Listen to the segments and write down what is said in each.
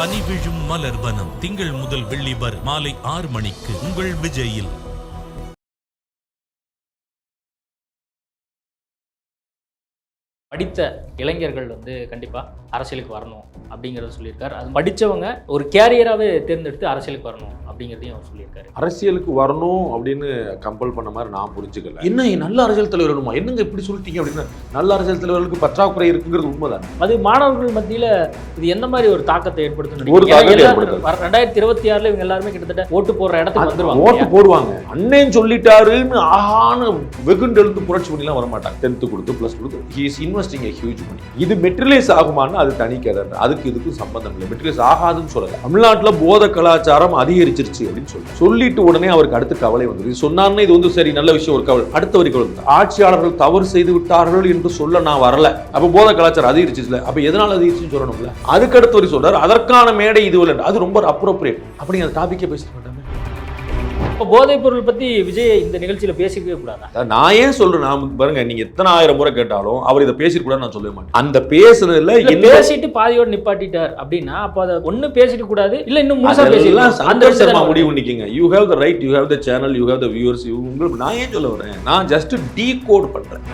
பனி விழும் மலர் வனம். திங்கள் முதல் வெள்ளி வரை மாலை ஆறு மணிக்கு உங்கள் விஜயில். படித்த இளைஞர்கள் வந்து கண்டிப்பாக அரசியலுக்கு வரணும் அப்படிங்கிறத சொல்லியிருக்காரு. அது படித்தவங்க ஒரு கேரியராகவே தேர்ந்தெடுத்து அரசியலுக்கு வரணும் அப்படிங்கிறதையும் அவர் சொல்லியிருக்காரு. அரசியலுக்கு வரணும் அப்படின்னு கம்பல் பண்ண மாதிரி நான் புரிஞ்சுக்கல. என்ன நல்ல அரசியல் தலைவர் வேணுமா? என்னங்க இப்படி சொல்லிட்டீங்க அப்படின்னு? நல்ல அரசியல் தலைவர்களுக்கு பற்றாக்குறை இருக்குங்கிறது உண்மைதான்? அது மாணவர்கள் மத்தியில் இது எந்த மாதிரி ஒரு தாக்கத்தை ஏற்படுத்தும். ரெண்டாயிரத்தி இருபத்தி ஆறுல இவங்க எல்லாருமே கிட்டத்தட்ட ஓட்டு போடுற இடத்துக்கு வந்துருவாங்க. ஓட்டு போடுவாங்க. அண்ணன் சொல்லிட்டாருன்னு ஆகான வெகுண்டு எழுந்து புரட்சி பண்ணிலாம் வர மாட்டாங்க டென்த்து கொடுத்து ப்ளஸ் கொடுத்து he is investing a huge money இது மெட்ரிலைஸ் ஆகுமான்னு அது தனி கதை அதுக்கு இதுக்கும் சம்பந்தம் இல்லை. மெட்ரிலைஸ் ஆகாதுன்னு சொல்லல. தமிழ்நாட்டில் போத கலாச்சாரம் அதிகரிச்சிருச்சு அப்படின்னு சொல்லி. சொல்லிட்டு உடனே அவருக்கு அடுத்து கவலை வந்துருது இது சொன்னார்னு இது வந்து சரி நல்ல விஷயம் ஒரு கவலை. அடுத்த வரி கவலை ஆட்சியாளர்கள் தவறு செய்து விட்டார்கள் என்று சொல்ல நான் வரல. அப்ப போத கலாச்சாரம் அதிகரிச்சு அப்ப எதனால அதிகரிச்சுன்னு சொல்லணும்ல? அதுக்கு அடுத்த வரி சொல்றாரு. அதற்கான மேடை இது இல்லை அது ரொம்ப அப்ரோப்ரியேட் அப்படி அந்த டாபிக்கே பேசிட்டு இப்போ போதைப் பொருள் பற்றி விஜய் இந்த நிகழ்ச்சியில் பேசிக்கவே கூடாதா? நான் ஏன் சொல்றேன்? நான் பாருங்க நீங்க எத்தனை ஆயிரம் முறை கேட்டாலும் அவர் இதை பேசிருக்கூடாது நான் சொல்லவே மாட்டேன். அந்த என்ன பேசிட்டு பாதியோடு நிப்பாட்டிட்டார் அப்படின்னா அப்போ அதை ஒண்ணு பேசிட்டு கூடாது இல்ல இன்னும் முழுசா அதெல்லாம் பேசிடலாம் சந்தோஷ் சர்மா முடிவு பண்ணிக்கங்க. You have the right you have the channel you have the viewers உங்களுக்கு நான் ஏன் சொல்ல வரேன்? நான் ஜஸ்ட் டீ கோட் பண்றேன்.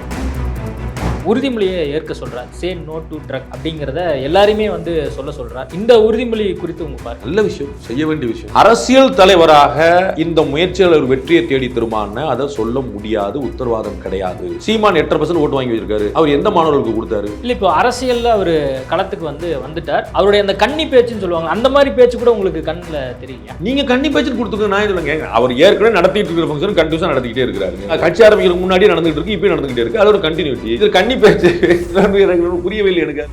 உறுதிமொழியை ஏற்க சொல்றார். சே நோ டு ட்ரக் அப்படிங்கிறத எல்லாரையுமே வந்து சொல்ல சொல்றார். இந்த உறுதிமொழி குறித்து உங்க பார்க்க நல்ல விஷயம் செய்ய வேண்டிய விஷயம். அரசியல் தலைவராக இந்த முயற்சியில் ஒரு வெற்றியை தேடி தருமான்னு அதை சொல்ல முடியாது உத்தரவாதம் கிடையாது. சீமான் எட்டரை பர்சன்ட் ஓட்டு வாங்கி வச்சிருக்காரு. அவர் எந்த மாணவர்களுக்கு கொடுத்தாரு? இல்ல இப்போ அரசியல்ல அவர் களத்துக்கு வந்து வந்துட்டார். அவருடைய அந்த கன்னி பேச்சுன்னு சொல்லுவாங்க அந்த மாதிரி பேச்சு கூட உங்களுக்கு கண்ணுல தெரியலையா நீங்க கண்ணி பேச்சு கொடுத்துக்க நான் சொல்லுங்க அவர் ஏற்கனவே நடத்திட்டு இருக்கிற ஃபங்க்ஷன் கண்டினியூஸா நடத்திக்கிட்டே இருக்கிறாரு. கட்சி ஆரம்பிக்கிறதுக்கு முன்னாடி நடந்துகிட்டு இருக்கு இப்பயும் நடந்துகிட்டே இருக்கு. அது ஒரு கண்டினியூட்டி இது கண்ணி பேச்சு எனக்கு எனக்கு.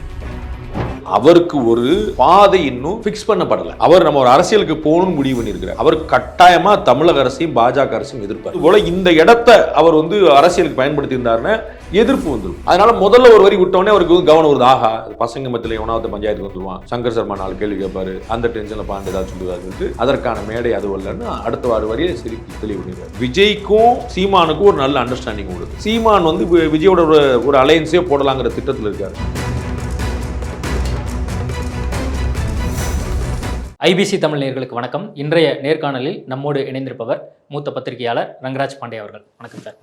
அவருக்கு ஒரு பாதை இன்னும் ஃபிக்ஸ் பண்ணப்படல. அவர் நம்ம ஒரு அரசியலுக்கு போகணும்னு முடிவு பண்ணியிருக்கிறார். அவர் கட்டாயமா தமிழக அரசையும் பாஜக அரசையும் எதிர்ப்பார். போல இந்த இடத்தை அவர் வந்து அரசியலுக்கு பயன்படுத்தி இருந்தாருன்னா எதிர்ப்பு வந்துடும் அதனால முதல்ல ஒரு வரி விட்டோடனே அவருக்கு வந்து கவனம் வருது. ஆஹா பசங்க மத்தியில் எவனாவது பஞ்சாயத்துக்கு வந்துருவான். சங்கர் சர்மா நாலு கேள்வி கேட்பாரு. அந்த டென்ஷன்ல பாண்டு ஏதாவது சொல்லுவாரு அதற்கான மேடை அது இல்லைன்னு அடுத்த வார வரியை சரி தெளிவு பண்ணிடுவார். விஜய்க்கும் சீமானுக்கும் ஒரு நல்ல அண்டர்ஸ்டாண்டிங் உள்ளது சீமான் வந்து விஜயோட ஒரு ஒரு அலையன்ஸே போடலாங்கிற திட்டத்தில் இருக்காரு. ஐபிசி தமிழ் நேயர்களுக்கு வணக்கம். இன்றைய நேர்காணலில் நம்மோடு இணைந்திருப்பவர் மூத்த பத்திரிகையாளர் ரங்கராஜ் பாண்டே அவர்கள். வணக்கம் சார்.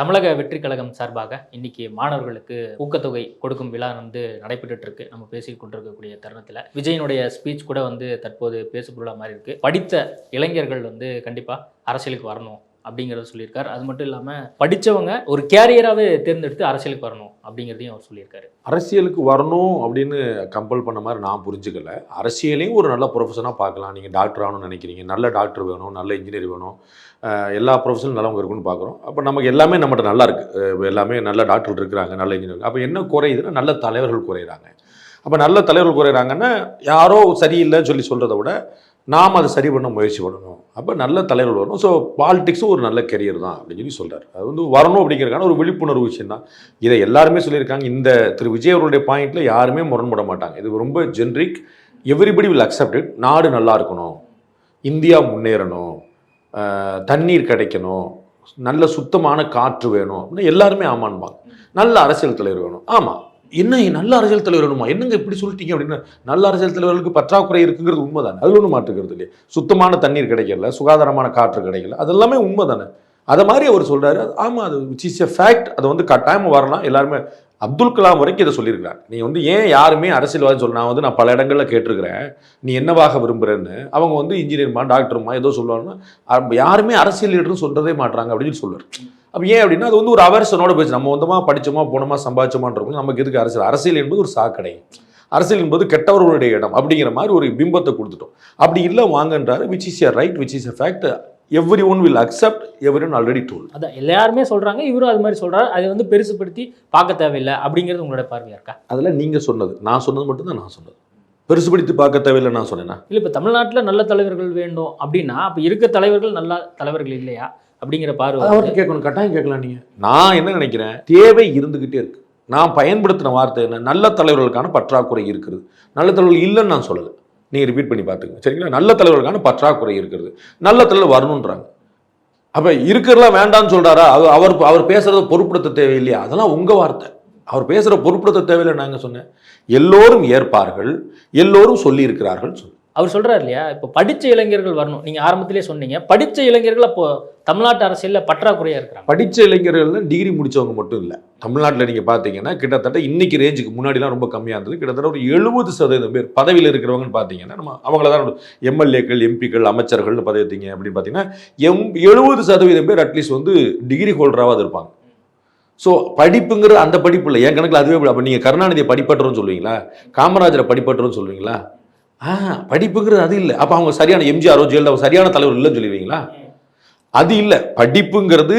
தமிழக வெற்றி கழகம் சார்பாக இன்னைக்கு மாணவர்களுக்கு ஊக்கத்தொகை கொடுக்கும் விழா வந்து நடைபெற்றுட்டு இருக்கு நம்ம பேசிக் கொண்டிருக்கக்கூடிய தருணத்தில். விஜயனுடைய ஸ்பீச் கூட வந்து தற்போது பேசுபொருளாக மாதிரி இருக்கு படித்த இளைஞர்கள் வந்து கண்டிப்பா அரசியலுக்கு வரணும். அப்படிங்கிறத சொல்லியிருக்காரு. அது மட்டும் இல்லாமல் படித்தவங்க ஒரு கேரியராகவே தேர்ந்தெடுத்து அரசியலுக்கு வரணும் அப்படிங்கிறதையும் அவர் சொல்லியிருக்காரு. அரசியலுக்கு வரணும் அப்படின்னு கம்பல் பண்ண மாதிரி நான் புரிஞ்சுக்கல. அரசியலையும் ஒரு நல்ல ப்ரொஃபஷனாக பார்க்கலாம். நீங்கள் டாக்டர் ஆகணும்னு நினைக்கிறீங்க. நல்ல டாக்டர் வேணும் நல்ல இன்ஜினியர் வேணும். எல்லா ப்ரொஃபஷனும் நல்லவங்க இருக்குன்னு பார்க்குறோம். அப்போ நமக்கு எல்லாமே நம்மகிட்ட நல்லா இருக்குது எல்லாமே நல்ல டாக்டர் இருக்கிறாங்க நல்ல இன்ஜினியர் அப்போ என்ன குறையுதுன்னா நல்ல தலைவர்கள் குறையிறாங்க. அப்போ நல்ல தலைவர்கள் குறையிறாங்கன்னா யாரோ சரியில்லைன்னு சொல்லி சொல்கிறத விட நாம் அதை சரி பண்ண முயற்சி பண்ணணும். அப்போ நல்ல தலைவர்கள் வரணும். ஸோ பாலிடிக்ஸும் ஒரு நல்ல கெரியர் தான் அப்படின்னு சொல்லி சொல்கிறார் அது வந்து வரணும் அப்படிங்கிறக்கான ஒரு விழிப்புணர்வு விஷயம் தான் இதை எல்லாருமே சொல்லியிருக்காங்க. இந்த திரு விஜய் அவருடைய பாயிண்டில் யாருமே முரண்பட மாட்டாங்க. இது ரொம்ப ஜென்ரிக் எவ்ரிபடி வில் அக்செப்டட் நாடு நல்லா இருக்கணும். இந்தியா முன்னேறணும். தண்ணீர் கிடைக்கணும். நல்ல சுத்தமான காற்று வேணும். அப்படின்னு எல்லாருமே ஆமான்பாங்க. நல்ல அரசியல் தலைவர் வேணும். ஆமாம் என்ன நல்ல அரசியல் தலைவர் வேணுமா என்னங்க இப்படி சொல்லிட்டீங்க அப்படின்னு நல்ல அரசியல் தலைவர்களுக்கு பற்றாக்குறை இருக்குங்கிறது உண்மைதானே? அது ஒன்றும் மாற்றுக்கிறது இல்லையா. சுத்தமான தண்ணீர் கிடைக்கல சுகாதாரமான காற்று கிடைக்கல அது எல்லாமே உண்மை தானே அதை மாதிரி அவர் சொல்கிறாரு ஆமாம் அது விச் இஸ் எ ஃபேக்ட் அது வந்து கட்டாயமாக வரலாம். எல்லாருமே அப்துல் கலாம் வரைக்கும் இதை சொல்லியிருக்கிறார். நீ வந்து ஏன் யாருமே அரசியல்வாதி சொல்ல நான் வந்து நான் பல இடங்களில் கேட்டிருக்கிறேன். நீ என்னவாக விரும்புகிறேன்னு அவங்க வந்து இன்ஜினியர்மா டாக்டருமா ஏதோ சொல்லுவாங்கன்னா யாருமே அரசியல் லீடர்னு சொல்கிறதே மாட்டுறாங்க அப்படின்னு சொல்லி. சொல்லுவார் அப்போ ஏன் அப்படின்னா அது வந்து ஒரு அவர்சனோட போச்சு நம்ம வந்தோமா படிச்சோமா போனோமா சம்பாதிச்சோமான்றவங்க நமக்கு எதுக்கு அரசியல்? அரசியல் என்பது ஒரு சாக்கடை. அரசியல் என்பது கெட்டவர்களுடைய இடம் அப்படிங்கிற மாதிரி ஒரு பிம்பத்தை கொடுத்துட்டோம். அப்படி இல்லை வாங்கன்றாரு which is a right which is a fact everyone will accept everyone already told அதான் எல்லாருமே சொல்றாங்க இவரும் அது மாதிரி சொல்றாரு. அதை வந்து பெருசுப்படுத்தி பார்க்க தேவையில்லை அப்படிங்கிறது உங்களோட பார்வையா இருக்கா? அதெல்லாம் நீங்கள் சொன்னது. நான் சொன்னது மட்டும்தான் நான் சொன்னது. பெருசுபடுத்தி பார்க்க தேவையில்லை நான் சொன்னேன்னா இல்லை இப்போ தமிழ்நாட்டில் நல்ல தலைவர்கள் வேண்டும் அப்படின்னா அப்போ இருக்க தலைவர்கள் நல்ல தலைவர்கள் இல்லையா? அப்படிங்கிற பார்வை வந்து- அவர்கிட்ட கேட்கணும் கட்டாயம் கேட்கலாம் நீங்கள் நான் என்ன நினைக்கிறேன்? தேவை இருந்துக்கிட்டே இருக்கு. நான் பயன்படுத்தின வார்த்தை என்ன? நல்ல தலைவர்களுக்கான பற்றாக்குறை இருக்கிறது. நல்ல தலைவர்கள் இல்லைன்னு நான் சொல்லலை. நீங்கள் ரிப்பீட் பண்ணி பார்த்துங்க சரிங்களா? நல்ல தலைவர்களுக்கான பற்றாக்குறை இருக்கிறது. நல்ல தலைவர் வரணுன்றாங்க. அப்போ இருக்கிறதெல்லாம் வேண்டாம்னு சொல்றாரா? அது அவர் அவர் பேசுறத பொருட்படுத்த தேவையில்லையா? அதெல்லாம் உங்கள் வார்த்தை. அவர் பேசுகிற பொருட்படுத்த தேவையில்லை நாங்கள் சொன்னேன்? எல்லோரும் ஏற்பார்கள் எல்லோரும் சொல்லியிருக்கிறார்கள் சொன்னேன். அவர் சொல்கிறார் இல்லையா? இப்போ படித்த இளைஞர்கள் வரணும். நீங்கள் ஆரம்பத்திலே சொன்னீங்க. படித்த இளைஞர்கள் அப்போ தமிழ்நாட்டு அரசியலில் பற்றாக்குறையாக இருக்கிறாங்க. படித்த இளைஞர்கள் டிகிரி முடித்தவங்க மட்டும் இல்லை. தமிழ்நாட்டில் நீங்கள் பார்த்தீங்கன்னா கிட்டத்தட்ட இன்னைக்கு ரேஞ்சுக்கு முன்னாடிலாம் ரொம்ப கம்மியாக இருந்தது. கிட்டத்தட்ட ஒரு எழுபது சதவீதம் பேர் பதவியில் இருக்கிறவங்கன்னு பார்த்தீங்கன்னா நம்ம அவங்கள தான் எம்எல்ஏக்கள் எம்பிக்கள் அமைச்சர்கள்னு பதவி வைத்தீங்க அப்படின்னு பார்த்தீங்கன்னா எம் எழுபது சதவீதம் பேர் அட்லீஸ்ட் வந்து டிகிரி ஹோல்டராவது இருப்பாங்க. ஸோ படிப்புங்கிற அந்த படிப்பு இல்லை. என் கணக்கில் அதுவே அப்போ நீங்கள் கருணாநிதியை படிப்பற்றோன்னு சொல்லுவீங்களா? காமராஜரை படிப்பற்றோன்னு சொல்லுவீங்களா? ஆ படிப்புங்கிறது அது இல்லை. அப்போ அவங்க சரியான எம்ஜிஆரோ ஜெயலலிதா சரியான தலைவர் இல்லைன்னு சொல்லுவீங்களா அது இல்லை. படிப்புங்கிறது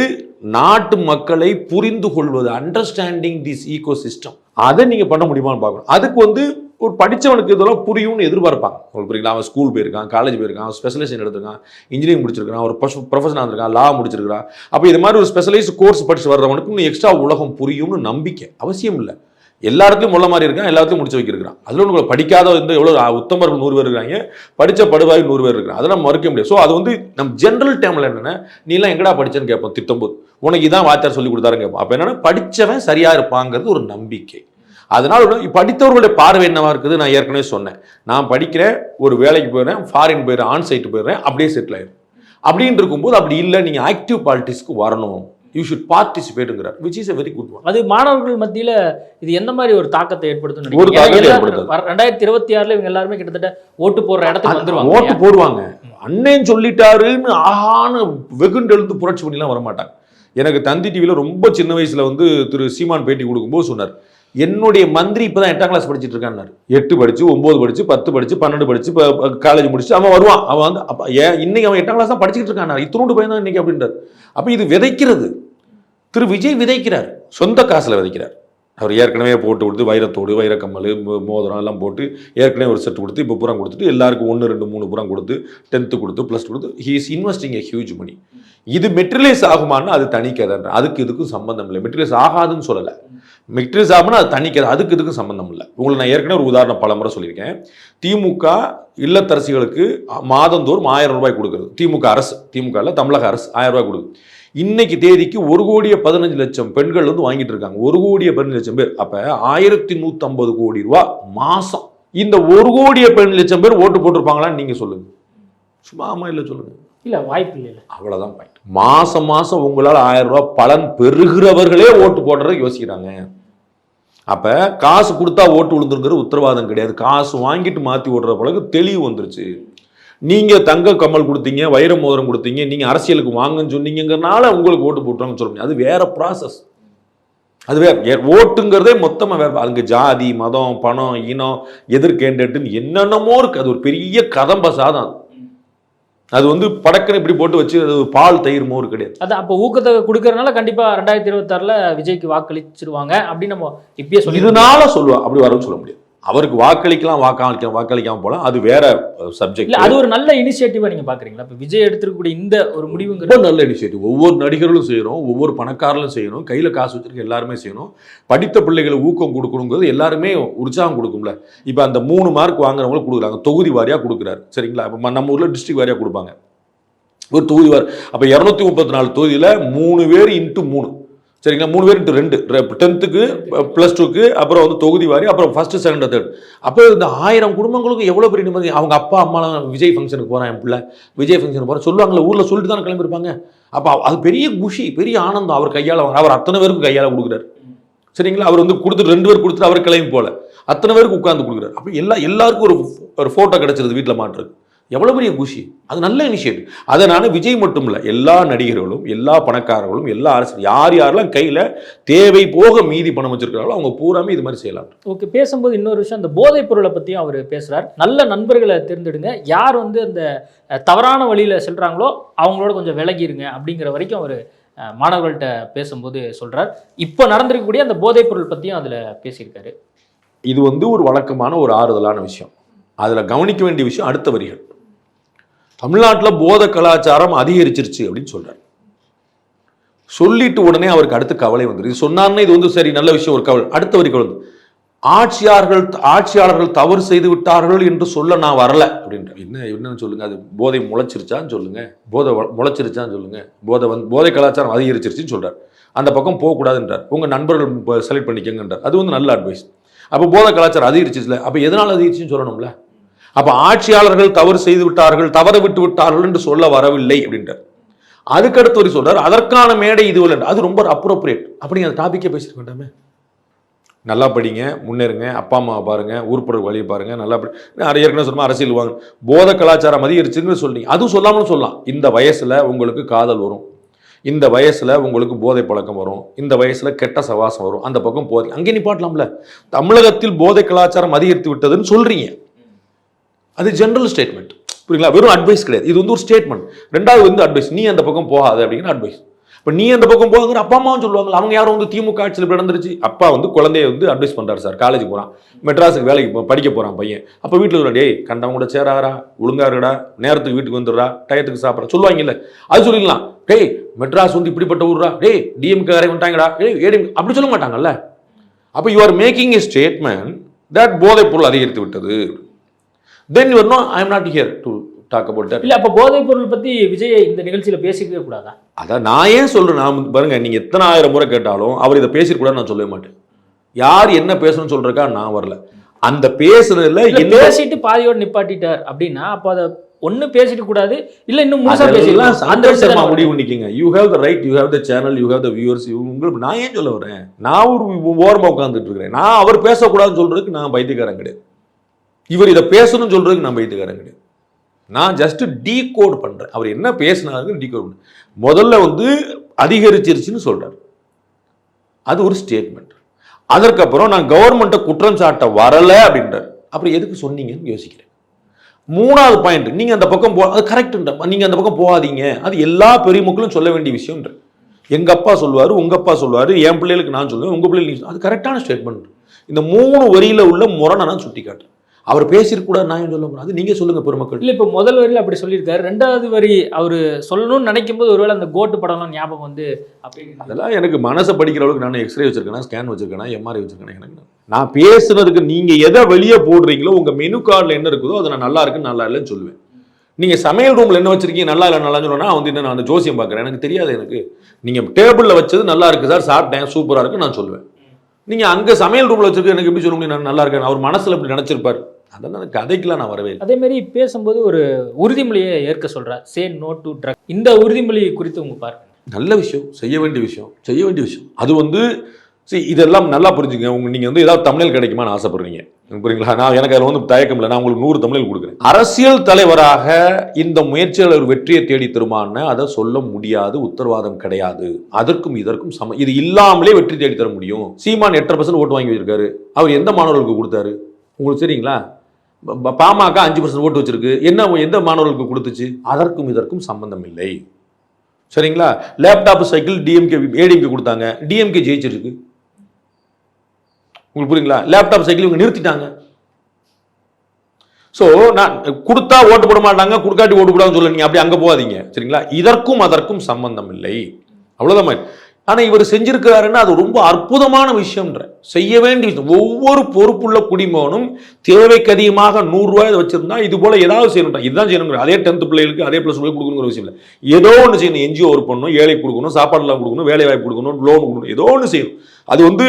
நாட்டு மக்களை புரிந்து கொள்வது அண்டர்ஸ்டாண்டிங் திஸ் ஈகோ சிஸ்டம் அதை நீங்கள் பண்ண முடியுமான்னு பார்க்கணும். அதுக்கு வந்து ஒரு படித்தவனுக்கு இதெல்லாம் புரியும்னு எதிர்பார்ப்பாங்க. உங்களுக்கு புரியுங்களா? அவன் ஸ்கூல் போயிருக்கான் காலேஜ் போயிருக்கான் ஸ்பெஷலைசேஷன் எடுத்திருக்கான் இன்ஜினியரிங் முடிச்சிருக்கான் ஒரு ப்ரொஃபஷனாக இருந்திருக்கான் லா முடிச்சிருக்கான் அப்போ இது மாதிரி ஒரு ஸ்பெஷலைஸ்ட் கோர்ஸ் படிச்சு வர்றவனுக்கு இன்னும் எக்ஸ்ட்ரா உலகம் புரியும்னு நம்பிக்கை அவசியம் இல்லை. எல்லாருக்கும் முள்ள மாதிரி இருக்கான் எல்லாத்தையும் முடிச்சு வைக்கிறான் அதில் ஒன்று படிக்காத வந்து எவ்வளோ உத்தமர்கள் நூறு பேர் இருக்காங்க படித்த படுவாய் நூறு பேர் இருக்காங்க. அதெல்லாம் மறுக்க முடியாது. ஸோ அது வந்து நம்ம ஜென்ரல் டைமில் என்னென்னா நீலாம் எங்கடா படிச்சேன்னு கேட்போம் திட்டம்போது. உனக்கு இதான் வாத்தியார் சொல்லி கொடுத்தாருன்னு கேட்போம். அப்போ என்னன்னா படித்தவன் சரியா இருப்பாங்கிறது ஒரு நம்பிக்கை. அதனால படித்தவர்களுடைய பார்வை என்னவா இருக்குது? நான் ஏற்கனவே சொன்னேன். நான் படிக்கிறேன் ஒரு வேலைக்கு போயிடுறேன் ஃபாரின் போயிடுறேன் ஆன் சைட்டு போயிடுறேன் அப்படியே செட்டில் ஆயிடும் அப்படின்னு இருக்கும்போது அப்படி இல்லை நீங்கள் ஆக்டிவ் பாலிட்டிக்ஸ்க்கு வரணும். You should பார்ட்டிசிபேட்டுங்கிறார் which is a very good one அது மாணவர்கள் மத்தியில இது எந்த மாதிரி ஒரு தாக்கத்தை ஏற்படுத்தும் ஒரு. ரெண்டாயிரத்தி இருபத்தி ஆறுல இவங்க எல்லாருமே கிட்டத்தட்ட ஓட்டு போடுற இடத்துக்கு வந்துருவாங்க ஓட்டு? போடுவாங்க. அண்ணன் சொல்லிட்டாருன்னு ஆஹான்னு வெகுண்டு எழுந்து புரட்சி பண்ணிலாம் வரமாட்டாங்க. எனக்கு தந்தி டிவியில் ரொம்ப சின்ன வயசுல வந்து திரு சீமான் பேட்டி கொடுக்கும்போது சொன்னார் என்னுடைய மந்திரி இப்பதான் எட்டாம் கிளாஸ் படிச்சிட்டு இருக்கான்னாரு. எட்டு படிச்சு ஒன்பது படிச்சு பத்து படிச்சு பன்னெண்டு படிச்சு காலேஜ் முடிச்சு அவன் வருவான். அவன் வந்து அப்ப ஏன் இன்னைக்கு அவன் எட்டாம் கிளாஸ் தான் படிச்சுட்டு இருக்கான் இத்தனோண்டு பையன் தான் இன்னைக்கு அப்படின்றார். அப்ப இது விதைக்கிறது. திரு விஜய் விதைக்கிறார். சொந்த காசில் விதைக்கிறார். அவர் ஏற்கனவே போட்டு கொடுத்து வைரத்தோடு வைரக்கம்மல் மோதிரம் எல்லாம் போட்டு ஏற்கனவே ஒரு செட் கொடுத்து இப்போ புறம் கொடுத்துட்டு எல்லாருக்கும் ஒன்று ரெண்டு மூணு புறம் கொடுத்து டென்த்து கொடுத்து ப்ளஸ் கொடுத்து he is investing a huge money இது மெட்ரிலைஸ் ஆகுமான்னு அது தனி அதுக்கு இதுக்கும் சம்பந்தம் இல்லை. மெட்ரிலைஸ் ஆகாதுன்னு சொல்லலை. மெட்ரிலைஸ் ஆகும்னா அது தனி அதுக்கு இதுக்கும் சம்பந்தம் இல்லை. உங்களுக்கு நான் ஏற்கனவே ஒரு உதாரணம் பல முறை சொல்லியிருக்கேன். திமுக இல்லத்தரசிகளுக்கு மாதந்தோறும் ஆயிரம் ரூபாய் கொடுக்குறது. திமுக அரசு. திமுகவில் தமிழக அரசு ஆயிரம் ரூபாய் கொடுக்குது. இன்னைக்கு தேதிக்கு ஒரு கோடியே பதினஞ்சு லட்சம் பெண்கள் வந்து வாங்கிட்டு இருக்காங்க. ஒரு கோடியே பதினஞ்சு லட்சம் பேர். அப்ப ஆயிரத்தி நூத்தம்பது கோடி ரூபா மாசம். இந்த ஒரு கோடியே பதினஞ்சு லட்சம் பேர் ஓட்டு போட்டிருப்பாங்களான்னு நீங்க சொல்லுங்க. சும்மா ஆமா இல்ல சொல்லுங்க. இல்ல வாய்ப்பு இல்லை. அவ்வளவுதான் பாயிண்ட் மாசம் மாசம் உங்களால் ஆயிரம் ரூபாய் பலன் பெறுகிறவர்களே ஓட்டு போடுறதுக்கு யோசிக்கிறாங்க. அப்ப காசு கொடுத்தா ஓட்டு விழுந்துருங்கிற உத்தரவாதம் கிடையாது. காசு வாங்கிட்டு மாத்தி ஓடுற பழகு தெளிவு வந்துருச்சு. நீங்க தங்க கம்மல் கொடுத்தீங்க வைர மோதிரம் கொடுத்தீங்க நீங்க அரசியலுக்கு வாங்கன்னு சொன்னீங்கங்கிறனால உங்களுக்கு ஓட்டு போட்டுறாங்கன்னு சொல்ல முடியாது. அது வேற ப்ராசஸ் அது வேற ஓட்டுங்கிறதே மொத்தமா வேற அங்க ஜாதி மதம் பணம் இனம் எதிர் கேண்டேட்டுன்னு என்னென்னமோ இருக்கு. அது ஒரு பெரிய கதம்ப சாதம் அது. அது வந்து படக்குன்னு இப்படி போட்டு வச்சு அது பால் தயிர் மோர் கிடையாது. அதான் அப்போ ஊக்கத்தொகை கொடுக்கறதுனால கண்டிப்பா ரெண்டாயிரத்தி இருபத்தாறுல விஜய்க்கு வாக்களிச்சிருவாங்க அப்படின்னு நம்ம இப்பயே சொல்லி இதனால சொல்லுவா அப்படி வரும்னு சொல்ல முடியாது. அவருக்கு வாக்களிக்கலாம் வாக்களிக்கலாம் வாக்களிக்காம போலாம் அது வேற சப்ஜெக்ட் அது ஒரு நல்ல இனிஷியேட்டிவா நீங்க பாக்குறீங்களா? இப்ப விஜய் எடுத்திருக்கக்கூடிய இந்த ஒரு முடிவுங்கிறது ரொம்ப நல்ல இனிஷியேட்டிவ் ஒவ்வொரு நடிகர்களும் செய்யணும் ஒவ்வொரு பணக்காரர்களும் செய்யணும் கையில் காசு வச்சிருக்க எல்லாருமே செய்யணும். படித்த பிள்ளைகளை ஊக்கம் கொடுக்கணுங்கிறது எல்லாருமே உற்சாகம் கொடுக்கும்ல. இப்போ அந்த மூணு மார்க் வாங்குறவங்களுக்கு கொடுக்குறாங்க. தொகுதி வாரியாக கொடுக்குறாரு. சரிங்களா? இப்போ நம்ம ஊரில் டிஸ்ட்ரிக்ட் வாரியாக கொடுப்பாங்க. ஒரு தொகுதி வாரி அப்போ இரநூத்தி முப்பத்தி நாலு தொகுதியில் மூணு பேர் இன்ட்டு மூணு. சரிங்களா? மூணு பேர் இன்ட்டு ரெண்டு. டென்த்துக்கு ப்ளஸ் டூக்கு அப்புறம் வந்து தொகுதி வாரி அப்புறம் ஃபஸ்ட்டு செகண்ட் தேர்ட் அப்போ இந்த ஆயிரம் குடும்பங்களுக்கு எவ்வளோ பெரிய நிம்மதி? அவங்க அப்பா அம்மாலாம் விஜய் ஃபங்க்ஷனுக்கு போகிறான் என் பிள்ளை. விஜய் ஃபங்க்ஷனுக்கு போகிறேன் சொல்லுவாங்களே ஊரில் சொல்லிட்டு தானே கிளம்பியிருப்பாங்க. அப்போ அது பெரிய குஷி பெரிய ஆனந்தம். அவர் கையால் வாங்க அவர் அத்தனை பேருக்கு கையால் கொடுக்குறாரு. சரிங்களா? அவர் வந்து கொடுத்துட்டு ரெண்டு பேர் கொடுத்துட்டு அவர் கிளம்பி போல. அத்தனை பேருக்கு உட்காந்து கொடுக்குறாரு. அப்போ எல்லா எல்லாருக்கும் ஒரு ஒரு ஃபோட்டோ கிடச்சிருது வீட்டில் மாட்டுறது எவ்வளோ பெரிய குஷி? அது நல்ல இனிஷியேட்டிவ் அதை நான் விஜய் மட்டும் இல்லை எல்லா நடிகர்களும் எல்லா பணக்காரர்களும் எல்லா அரசு யார் யாரெல்லாம் கையில் தேவை போக மீதி பணம் வச்சிருக்கிறாங்களோ அவங்க பூராமே இது மாதிரி செய்யலாம். ஓகே பேசும்போது இன்னொரு விஷயம் அந்த போதைப் பொருளை பற்றியும் அவர் பேசுறார். நல்ல நண்பர்களை தேர்ந்தெடுங்க. யார் வந்து அந்த தவறான வழியில செல்றாங்களோ அவங்களோட கொஞ்சம் விலகிருங்க அப்படிங்கிற வரைக்கும் அவர் மாணவர்கள்ட்ட பேசும்போது சொல்றார். இப்போ நடந்திருக்கக்கூடிய அந்த போதைப் பொருள் பற்றியும் அதில் பேசியிருக்காரு. இது வந்து ஒரு வழக்கமான ஒரு ஆறுதலான விஷயம். அதில் கவனிக்க வேண்டிய விஷயம் அடுத்த வரிகள். தமிழ்நாட்டில் போத கலாச்சாரம் அதிகரிச்சிருச்சு அப்படின்னு சொல்றாரு. சொல்லிட்டு உடனே அவருக்கு அடுத்து கவலை வந்துடும் இது சொன்னார்னே இது வந்து சரி நல்ல விஷயம் ஒரு கவலை. அடுத்த வரி கவலை வந்து ஆட்சியாளர்கள் ஆட்சியாளர்கள் தவறு செய்து விட்டார்கள் என்று சொல்ல நான் வரல அப்படின்ற. என்ன என்னன்னு சொல்லுங்க அது போதை முளைச்சிருச்சான்னு சொல்லுங்க போதை முளைச்சிருச்சான்னு சொல்லுங்க போதை வந்து போதை கலாச்சாரம் அதிகரிச்சிருச்சுன்னு சொல்றார். அந்த பக்கம் போகக்கூடாதுன்றார். உங்கள் நண்பர்கள் செலக்ட் பண்ணிக்கங்கன்றார். அது வந்து நல்ல அட்வைஸ் அப்போ போதை கலாச்சாரம் அதிகரிச்சுல அப்போ எதனால் அதிகரிச்சுன்னு சொல்லணும்ல? அப்போ ஆட்சியாளர்கள் தவறு செய்து விட்டார்கள் தவற விட்டு விட்டார்கள் என்று சொல்ல வரவில்லை அப்படின்றார். அதுக்கடுத்து ஒரு சொல்றார் அதற்கான மேடை இது இல்லை அது ரொம்ப அப்ரோப்ரியேட் அப்படி அந்த டாபிக்கே பேசிருக்க வேண்டாமே. நல்லா படிங்க முன்னேறுங்க அப்பா அம்மாவை பாருங்கள் ஊர்ப்புற வழியை பாருங்கள் நல்லா படி ஏற்கனவே சொன்ன அரசியல் வாங்க. போத கலாச்சாரம் அதிகரிச்சுன்னு சொல்லிங்க அதுவும் சொல்லாமலும் சொல்லலாம். இந்த வயசில் உங்களுக்கு காதல் வரும். இந்த வயசில் உங்களுக்கு போதை பழக்கம் வரும். இந்த வயசில் கெட்ட சவாசம் வரும். அந்த பக்கம் போதை அங்கே நிப்பாட்டலாம்ல தமிழகத்தில் போதை கலாச்சாரம் அதிகரித்து விட்டதுன்னு சொல்கிறீங்க அது ஜென்ரல் ஸ்டேட்மெண்ட் புரியுங்களா? வெறும் அட்வைஸ் கிடையாது. இது வந்து ஒரு ஸ்டேட்மெண்ட் ரெண்டாவது வந்து அட்வைஸ் நீ அந்த பக்கம் போகாது அப்படிங்கிற அட்வைஸ் இப்போ நீ அந்த பக்கம் போகிற அப்பா அம்மாவும் சொல்லுவாங்க அவங்க யாரும் வந்து திமுக ஆட்சியில் நடந்துருச்சு. அப்பா வந்து குழந்தைய வந்து அட்வைஸ் பண்ணுறாரு சார். காலேஜ் போகிறான் மெட்ராஸுக்கு வேலைக்கு படிக்க போகிறான் பையன். அப்போ வீட்டில் சொல்ல டேய் கண்டவங்க கூட சேராரா ஒழுங்கா இருடா நேரத்துக்கு வீட்டுக்கு வந்துடுறா. டயத்துக்கு சாப்பிட்றா. சொல்லுவாங்கல்ல. அது சொல்லிடலாம். டேய் மெட்ராஸ் வந்து இப்படிப்பட்ட ஊர்ரா. டேய் டிஎம்கே வரை வந்துட்டாங்கடா. டேய் ஏடிஎம் அப்படி சொல்ல மாட்டாங்கல்ல. அப்போ you are making a statement that போதைப் பொருள் அதிகரித்து விட்டது. Then you know I am not here to talk about that இல்ல அப்ப போதைப் பொருள் பத்தி விஜய் இந்த நிகழ்ச்சியில பேசிக்கவே கூடாதா? அதான் நான் ஏன் சொல்றேன்? நான் வந்து பாருங்க நீங்க எத்தனை ஆயிரம் முறை கேட்டாலும் அவர் இதை பேசிருக்கூடாது நான் சொல்லவே மாட்டேன். யார் என்ன பேசணும்னு சொல்றக்கா நான் வரல. அந்த பேசுனதுல பேசிட்டு பாதியோட நிப்பாட்டிட்டார் அப்படின்னா அப்ப அத ஒண்ணு பேசிட்டு கூடாது இல்ல இன்னும் முழுசா அதெல்லாம் பேசிடலாம். சந்தோஷமா விஷயத்துல முடிவு பண்ணிக்கங்க. You have the right you have the channel you have the viewers உங்களுக்கு நான் ஏன் சொல்ல வரேன்? நான் ஒரு ஓரமா உட்கார்ந்துட்டு இருக்கிறேன். நான் அவர் பேசக்கூடாதுன்னு சொல்றதுக்கு நான் பைத்தியக்காரன் கிடையாது. இவர் இதை பேசணும்னு சொல்றதுக்கு நான் பைத்தியக்காரன் கிடையாது. நான் ஜஸ்ட் டீ கோட் பண்றேன். அவர் என்ன பேசினாருன்னு டீ கோட் முதல்ல வந்து அதிகரிச்சிருச்சுன்னு சொல்றாரு. அது ஒரு ஸ்டேட்மெண்ட் அதற்கப்புறம் நான் கவர்மெண்ட்டை குற்றம் சாட்ட வரலை அப்படின்றார். அப்புறம் எதுக்கு சொன்னீங்கன்னு யோசிக்கிறேன். மூணாவது பாயிண்ட் நீங்க அந்த பக்கம் போ அது கரெக்ட் நீங்க அந்த பக்கம் போகாதீங்க. அது எல்லா பெரிய மக்களும் சொல்ல வேண்டிய விஷயம்ன்ற. எங்க அப்பா சொல்லுவார் உங்க அப்பா சொல்லுவார் என் பிள்ளைகளுக்கு நான் சொல்லுவேன் உங்க பிள்ளைகளுக்கு அது கரெக்டான ஸ்டேட்மெண்ட் இந்த மூணு வரியில உள்ள முரணை நான் சுட்டி காட்டுறேன் அவர் பேசியிருக்கூடாது நான் ஏன் சொல்ல முடியாது நீங்க சொல்லுங்க பெருமக்கள். இல்ல இப்ப முதல் வரியில அப்படி சொல்லியிருக்காரு. ரெண்டாவது வரி அவரு சொல்லணும்னு நினைக்கும் போது ஒருவேளை அந்த கோட்டு படம்லாம் ஞாபகம் வந்து அப்படி அதெல்லாம் எனக்கு மனசை படிக்கிற அளவுக்கு நான் எக்ஸ்ரே வச்சிருக்கேனா ஸ்கேன் வச்சிருக்கேனா எம்ஆர்ஐ வச்சிருக்கேனா எனக்கு நான் பேசுனதுக்கு நீங்க எதை வெளியே போடுறீங்களோ உங்க மெனு கார்டில் என்ன இருக்குதோ அதை நான் நல்லா இருக்குன்னு நல்லா இல்லைன்னு சொல்லுவேன். நீங்க சமையல் ரூம்ல என்ன வச்சிருக்கீங்க நல்லா இல்லை நல்லா சொன்னா வந்து என்ன நான் அந்த ஜோசியம் பார்க்குறேன். எனக்கு தெரியாது எனக்கு. நீங்க டேபிள்ல வச்சது நல்லா இருக்கு சார் சாப்பிட்டேன் சூப்பரா இருக்கு நான் சொல்லுவேன். நீங்க அங்க சமையல் ரூம்ல வச்சிருக்க எனக்கு எப்படி சொல்ல முடியும்? நான் நல்லா இருக்கேன். அவர் மனசுல இப்படி நினைச்சிருப்பாரு. அதெல்லாம் எனக்கு கதைக்கெல்லாம் நான் வரவே இல்லை. அதே மாதிரி பேசும்போது ஒரு உறுதிமொழியை ஏற்க சொல்றார். சே நோ டு ட்ரக் இந்த உறுதிமொழி குறித்து உங்க பார்க்க நல்ல விஷயம் செய்ய வேண்டிய விஷயம் செய்ய வேண்டிய விஷயம். அது வந்து see இதெல்லாம் நல்லா புரிஞ்சுங்க. உங்க நீங்க வந்து ஏதாவது தமிழ் கிடைக்குமான்னு ஆசைப்படுறீங்க. புரியுங்களா? நான் எனக்கு அதில் வந்து தயக்கம் இல்லை. நான் உங்களுக்கு நூறு தமிழில் கொடுக்குறேன். அரசியல் தலைவராக இந்த முயற்சியில் ஒரு வெற்றியை தேடி தருமான்னு அதை சொல்ல முடியாது உத்தரவாதம் கிடையாது. அதற்கும் இதற்கும் சம இது இல்லாமலே வெற்றி தேடி தர முடியும். சீமான் எட்டரை பர்சன்ட் ஓட்டு வாங்கி வச்சிருக்காரு. அவர் எந்த மாணவர்களுக்கு கொடுத்தாரு? உங்களுக்கு சரிங்களா ப- பாமக அஞ்சு பர்சன்ட் ஓட்டு வச்சிருக்கு. என்ன எந்த மாணவர்களுக்கு கொடுத்துச்சு? அதற்கும் இதற்கும் சம்பந்தம் இல்லை. சரிங்களா? லேப்டாப் சைக்கிள் டிஎம்கே ஏடிஎம்கே கொடுத்தாங்க. டிஎம்கே ஜெயிச்சிருக்கு. உங்களுக்கு புரியுங்களா? லேப்டாப் சைக்கிள் இவங்க நிறுத்திட்டாங்க. ஸோ நான் கொடுத்தா ஓட்டு போட மாட்டாங்க கொடுக்காட்டி ஓட்டு போடாதுன்னு சொல்ல நீங்கள் அப்படி அங்கே போகாதீங்க. சரிங்களா? இதற்கும் அதற்கும் சம்பந்தம் இல்லை. அவ்வளோதான் ஆனால் இவர் செஞ்சிருக்கிறாருன்னா அது ரொம்ப அற்புதமான விஷயம்ன்ற. செய்ய வேண்டிய விஷயம். ஒவ்வொரு பொறுப்புள்ள குடிமகனும் தேவைக்கு அதிகமாக நூறுரூவா இதை வச்சிருந்தா இது போல ஏதாவது செய்யணும் இதுதான் செய்யணுங்கிற அதே டென்த் பிள்ளைகளுக்கு அதே ப்ளஸ் கொடுக்கணுங்கிற விஷயம் இல்லை. ஏதோ ஒன்று செய்யணும். என்ஜிஓ ஒர்க் பண்ணணும் ஏழை கொடுக்கணும் சாப்பாடுலாம் கொடுக்கணும் வேலை வாய்ப்பு கொடுக்கணும் லோன் கொடுக்கணும் ஏதோ ஒன்று செய்யணும். அது வந்து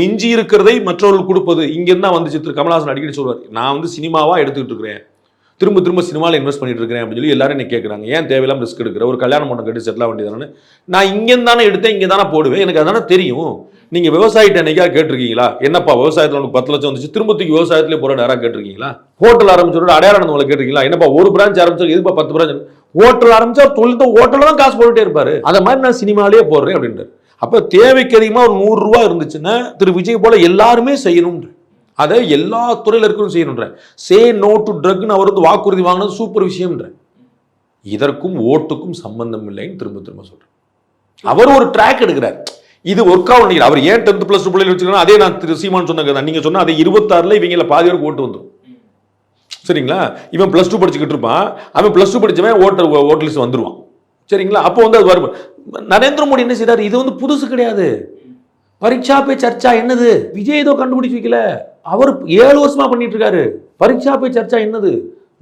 மிஞ்சி இருக்கிறதை மற்றவர்கள் கொடுப்பது. இங்கேருந்து தான் வந்துச்சு திரு கமலஹாசன் அடிக்கடி சொல்வார். நான் வந்து சினிமாவாக எடுத்துக்கிட்டு இருக்கிறேன். திரும்ப திரும்ப சினிமாவில் இன்வெஸ்ட் பண்ணிட்டு இருக்கிறேன் அப்படின்னு சொல்லி எல்லாரும் என்ன கேட்குறாங்க ஏன் தேவையில்லாம ரிஸ்க் எடுக்கிற? ஒரு கல்யாணம் பண்ண கட்டி செட்டில் வேண்டியதானே நான் இங்கே தானே எடுத்தேன் இங்கே தானே போடுவேன். எனக்கு அதானே தெரியும். நீங்கள் விவசாயிட்ட என்னைக்கா கேட்டிருக்கீங்களா? என்னப்பா விவசாயத்தில் உனக்கு பத்து லட்சம் வந்துச்சு. திரும்ப தூக்கி விவசாயத்திலே போகிற நேரம் கேட்டிருக்கீங்களா? ஹோட்டல் ஆரம்பிச்சோட அடையாளம் உங்களை கேட்டிருக்கீங்களா? என்னப்பா ஒரு பிரான்ச் ஆரம்பிச்சா எதுப்பா பத்து பிரான்ச் ஹோட்டல் ஆரம்பிச்சா தொழில் ஹோட்டலில் தான் காசு போட்டுட்டே இருப்பாரு. அதை மாதிரி நான் சினிமாலேயே போடுறேன் அப்படின்றாரு. அப்போ தேவைக்கு அதிகமாக ஒரு நூறுரூவா இருந்துச்சுன்னா திரு விஜய் போல எல்லாருமே செய்யணும்ன்ற அதை எல்லா துறையில் இருக்கணும் செய்யணுன்ற சே நோ டு ட்ரக்னு அவர் வந்து வாக்குறுதி வாங்கினது சூப்பர் விஷயம்ன்ற. இதற்கும் ஓட்டுக்கும் சம்பந்தம் இல்லைன்னு திரும்ப திரும்ப சொல்கிறேன் அவர் ஒரு ட்ராக் எடுக்கிறார். இது ஒர்க் ஆகும் நினைக்கிறேன். அவர் ஏன் டென்த் பிளஸ் டூ பிள்ளைகள் வச்சுக்கணும் அதே நான் திரு சீமான் சொன்ன நீங்கள் சொன்னால் சொன்ன அதே இருபத்தாறுல இவங்கள பாதி வரைக்கும் ஓட்டு வந்துடும் சரிங்களா? இவன் பிளஸ் டூ படிச்சுக்கிட்டு இருப்பான். அவன் ப்ளஸ் டூ படித்தவன் ஓட்டர் ஓட்டர் லிஸ்ட் வந்துடுவான் சரிங்களா? அப்போ வந்து அது வரும். நரேந்திர மோடி என்ன செய்தார்? இது வந்து புதுசு கிடையாது. பரீட்சா பே சர்ச்சா என்னது? விஜய் ஏதோ கண்டுபிடிச்சு வைக்கல அவர் ஏழு வருஷமா பண்ணிட்டு இருக்காரு பரீட்சா போய் சர்ச்சா என்னது?